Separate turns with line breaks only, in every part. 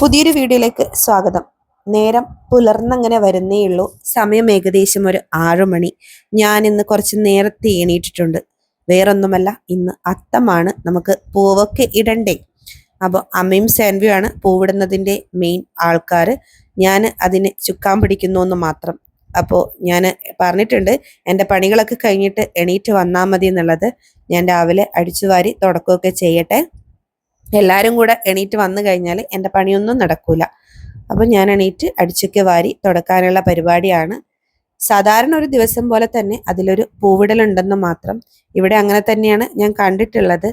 പുതിയൊരു വീഡിയോയിലേക്ക് സ്വാഗതം. നേരം പുലർന്നങ്ങനെ വരുന്നേയുള്ളൂ. സമയം ഏകദേശം ഒരു ആറു മണി ഞാൻ ഇന്ന് കുറച്ച് നേരത്തെ എണീറ്റിട്ടുണ്ട്. വേറൊന്നുമല്ല ഇന്ന് അത്തമാണ് നമുക്ക് പൂവൊക്കെ ഇടണ്ടേ. അപ്പോൾ അമ്മയും സാൻവിയുമാണ് പൂവിടുന്നതിന്റെ മെയിൻ ആൾക്കാർ ഞാൻ അതിന് ചുക്കാൻ പിടിക്കുന്നു എന്ന് മാത്രം. അപ്പോൾ ഞാൻ പറഞ്ഞിട്ടുണ്ട് എന്റെ പണികളൊക്കെ കഴിഞ്ഞിട്ട് എണീറ്റ് വന്നാൽ മതി എന്നുള്ളത് ഞാൻ രാവിലെ അടിച്ചു വാരി തുടക്കമൊക്കെ ചെയ്യട്ടെ. എല്ലാവരും കൂടെ എണീറ്റ് വന്നു കഴിഞ്ഞാൽ എന്റെ പണിയൊന്നും നടക്കൂല. അപ്പം ഞാൻ എണീറ്റ് അടിച്ചൊക്കെ വാരി തുടക്കാനുള്ള പരിപാടിയാണ്. സാധാരണ ഒരു ദിവസം പോലെ തന്നെ അതിലൊരു പൂവിടലുണ്ടെന്ന് മാത്രം ഇവിടെ അങ്ങനെ തന്നെയാണ് ഞാൻ കണ്ടിട്ടുള്ളത്.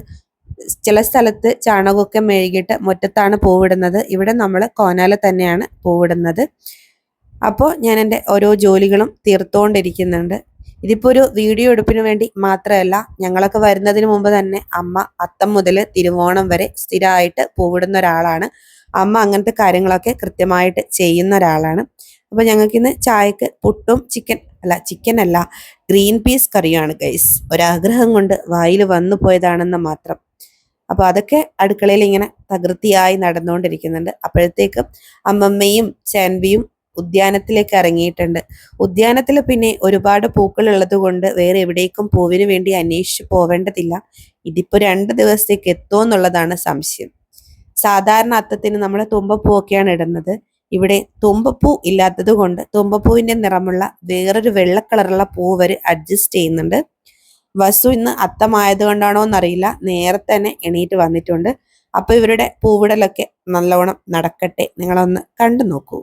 ചില സ്ഥലത്ത് ചാണകമൊക്കെ മെഴുകിയിട്ട് മുറ്റത്താണ് പൂവിടുന്നത്. ഇവിടെ നമ്മൾ കോനാല തന്നെയാണ് പൂവിടുന്നത്. അപ്പോൾ ഞാൻ എന്റെ ഓരോ ജോലികളും തീർത്തുകൊണ്ടിരിക്കുന്നുണ്ട് ഇതിപ്പോൾ ഒരു വീഡിയോ എടുപ്പിന് വേണ്ടി മാത്രമല്ല ഞങ്ങളൊക്കെ വരുന്നതിന് മുമ്പ് തന്നെ അമ്മ അത്തം മുതൽ തിരുവോണം വരെ സ്ഥിരമായിട്ട് പൂവിടുന്ന ഒരാളാണ്. അമ്മ അങ്ങനത്തെ കാര്യങ്ങളൊക്കെ കൃത്യമായിട്ട് ചെയ്യുന്ന ഒരാളാണ്. അപ്പോൾ ഞങ്ങൾക്ക് ഇന്ന് ചായക്ക് പുട്ടും ചിക്കൻ അല്ല ചിക്കൻ അല്ല ഗ്രീൻ പീസ് കറിയാണ് ഗൈസ് ഒരാഗ്രഹം കൊണ്ട് വായിൽ വന്നു പോയതാണെന്ന് മാത്രം. അപ്പോൾ അതൊക്കെ അടുക്കളയിൽ ഇങ്ങനെ തകൃതിയായി നടന്നുകൊണ്ടിരിക്കുന്നുണ്ട്. അപ്പോഴത്തേക്കും അമ്മമ്മയും ചാൻവിയും ഉദ്യാനത്തിലേക്ക് ഇറങ്ങിയിട്ടുണ്ട്. ഉദ്യാനത്തിൽ പിന്നെ ഒരുപാട് പൂക്കൾ ഉള്ളത് കൊണ്ട് വേറെ എവിടേക്കും പൂവിന് വേണ്ടി അന്വേഷിച്ച് പോവേണ്ടതില്ല. ഇതിപ്പോ രണ്ട് ദിവസത്തേക്ക് എത്തുമോ എന്നുള്ളതാണ് സംശയം. സാധാരണ അത്തത്തിന് നമ്മൾ തുമ്പപ്പൂവൊക്കെയാണ് ഇടുന്നത്. ഇവിടെ തുമ്പപ്പൂ ഇല്ലാത്തത് കൊണ്ട് തുമ്പപ്പൂവിന്റെ നിറമുള്ള വേറൊരു വെള്ള കളറുള്ള പൂ വരെ അഡ്ജസ്റ്റ് ചെയ്യുന്നുണ്ട്. വസു ഇന്ന് അത്തമായത് കൊണ്ടാണോ എന്നറിയില്ല. നേരത്തെ തന്നെ എണീറ്റ് വന്നിട്ടുണ്ട്. അപ്പൊ ഇവരുടെ പൂവിടലൊക്കെ നല്ലോണം നടക്കട്ടെ. നിങ്ങളൊന്ന് കണ്ടു നോക്കൂ.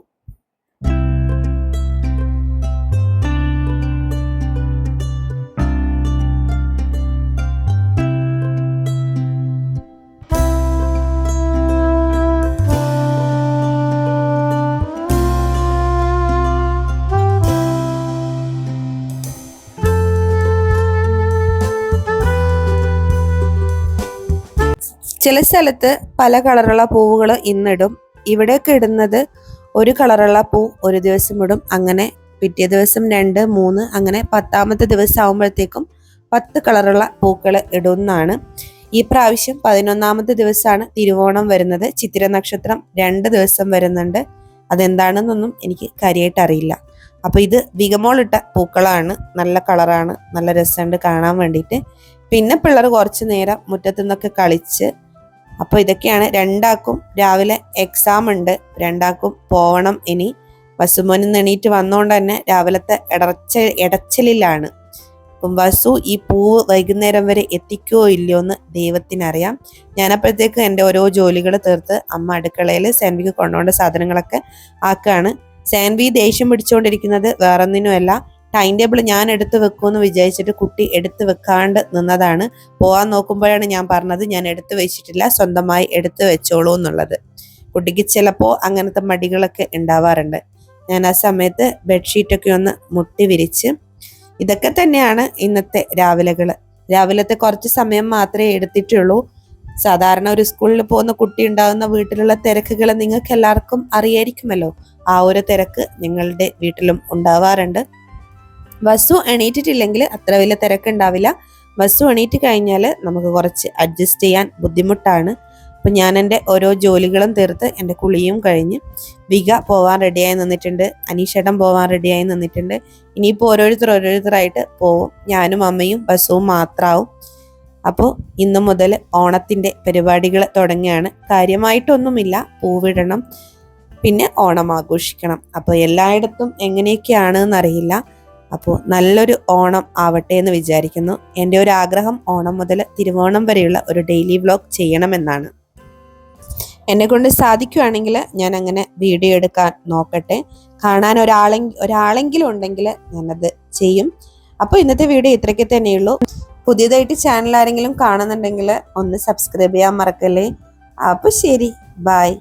ചില സ്ഥലത്ത് പല കളറുള്ള പൂവുകൾ ഇന്നിടും. ഇവിടെയൊക്കെ ഇടുന്നത് ഒരു കളറുള്ള പൂ ഒരു ദിവസം ഇടും. അങ്ങനെ പിറ്റേ ദിവസം രണ്ട് മൂന്ന് അങ്ങനെ പത്താമത്തെ ദിവസം ആകുമ്പോഴത്തേക്കും പത്ത് കളറുള്ള പൂക്കൾ ഇടുന്നതാണ് ഈ പ്രാവശ്യം പതിനൊന്നാമത്തെ ദിവസമാണ് തിരുവോണം വരുന്നത്. ചിത്തിര നക്ഷത്രം രണ്ട് ദിവസം വരുന്നുണ്ട്. അതെന്താണെന്നൊന്നും എനിക്ക് കാര്യമായിട്ട് അറിയില്ല. അപ്പോൾ ഇത് വികമോളിട്ട പൂക്കളാണ്. നല്ല കളറാണ്. നല്ല രസമുണ്ട് കാണാൻ വേണ്ടിയിട്ട്. പിന്നെ പിള്ളേർ കുറച്ച് നേരം മുറ്റത്തു നിന്നൊക്കെ കളിച്ച് അപ്പോൾ ഇതൊക്കെയാണ് രണ്ടാക്കും രാവിലെ എക്സാം ഉണ്ട്. രണ്ടാക്കും പോകണം ഇനി. വസുമോനിൽ എണീറ്റ് വന്നുകൊണ്ട് തന്നെ രാവിലത്തെ ഇടച്ച ഇടച്ചിലാണ് വസു ഈ പൂവ് വൈകുന്നേരം വരെ എത്തിക്കോ ഇല്ലയോ എന്ന് ദൈവത്തിനറിയാം. ഞാനപ്പോഴത്തേക്ക് എന്റെ ഓരോ ജോലികൾ തീർത്ത് അമ്മ അടുക്കളയിൽ സാൻവിക്ക് കൊണ്ടുപോകേണ്ട സാധനങ്ങളൊക്കെ ആക്കുകയാണ് സാൻവി ദേഷ്യം പിടിച്ചുകൊണ്ടിരിക്കുന്നത് വേറൊന്നിനുമല്ല. ടൈം ടേബിൾ ഞാൻ എടുത്തു വെക്കുമെന്ന് വിചാരിച്ചിട്ട് കുട്ടി എടുത്തു വെക്കാണ്ട് നിന്നതാണ്. പോവാൻ നോക്കുമ്പോഴാണ് ഞാൻ പറഞ്ഞത് ഞാൻ എടുത്തു വെച്ചിട്ടില്ല സ്വന്തമായി എടുത്തു വെച്ചോളൂ എന്നുള്ളത്. കുട്ടിക്ക് ചിലപ്പോൾ അങ്ങനത്തെ മടികളൊക്കെ ഉണ്ടാവാറുണ്ട്. ഞാൻ ആ സമയത്ത് ബെഡ്ഷീറ്റൊക്കെ ഒന്ന് മുട്ടി വിരിച്ച് ഇതൊക്കെ തന്നെയാണ് ഇന്നത്തെ രാവിലെകൾ രാവിലത്തെ കുറച്ച് സമയം മാത്രമേ എടുത്തിട്ടുള്ളൂ. സാധാരണ ഒരു സ്കൂളിൽ പോകുന്ന കുട്ടി ഉണ്ടാകുന്ന വീട്ടിലുള്ള തിരക്കുകൾ നിങ്ങൾക്ക് എല്ലാവർക്കും അറിയായിരിക്കുമല്ലോ. ആ ഒരു തിരക്ക് നിങ്ങളുടെ വീട്ടിലും ഉണ്ടാവാറുണ്ട്. വസു എണീറ്റിട്ടില്ലെങ്കിൽ അത്ര വലിയ തിരക്കുണ്ടാവില്ല. വസു എണീറ്റ് കഴിഞ്ഞാൽ നമുക്ക് കുറച്ച് അഡ്ജസ്റ്റ് ചെയ്യാൻ ബുദ്ധിമുട്ടാണ്. അപ്പം ഞാൻ എന്റെ ഓരോ ജോലികളും തീർത്ത് എന്റെ കുളിയും കഴിഞ്ഞ് വിക പോവാൻ റെഡിയായി നിന്നിട്ടുണ്ട്. അനീഷേട്ടൻ പോവാൻ റെഡിയായി നിന്നിട്ടുണ്ട്. ഇനിയിപ്പോൾ ഓരോരുത്തർ ഓരോരുത്തരായിട്ട് പോവും. ഞാനും അമ്മയും വസുവും മാത്രമാവും അപ്പോൾ ഇന്നു മുതൽ ഓണത്തിന്റെ പരിപാടികൾ തുടങ്ങിയാണ് കാര്യമായിട്ടൊന്നുമില്ല. പൂവിടണം. പിന്നെ ഓണം ആഘോഷിക്കണം. അപ്പോൾ എല്ലായിടത്തും എങ്ങനെയൊക്കെയാണ് എന്നറിയില്ല. അപ്പോൾ നല്ലൊരു ഓണം ആവട്ടെ എന്ന് വിചാരിക്കുന്നു. എന്റെ ഒരു ആഗ്രഹം ഓണം മുതൽ തിരുവോണം വരെയുള്ള ഒരു ഡെയിലി വ്ലോഗ് ചെയ്യണമെന്നാണ്. എന്നെ കൊണ്ട് സാധിക്കുവാണെങ്കിൽ ഞാൻ അങ്ങനെ വീഡിയോ എടുക്കാൻ നോക്കട്ടെ. കാണാൻ ഒരാളെ ഒരാളെങ്കിലും ഉണ്ടെങ്കിൽ ഞാനത് ചെയ്യും. അപ്പോൾ ഇന്നത്തെ വീഡിയോ ഇത്രയ്ക്ക് തന്നെയുള്ളൂ. പുതിയതായിട്ട് ചാനൽ ആരെങ്കിലും കാണുന്നുണ്ടെങ്കിൽ ഒന്ന് സബ്സ്ക്രൈബ് ചെയ്യാൻ മറക്കല്ലേ? അപ്പോൾ ശരി. ബായ്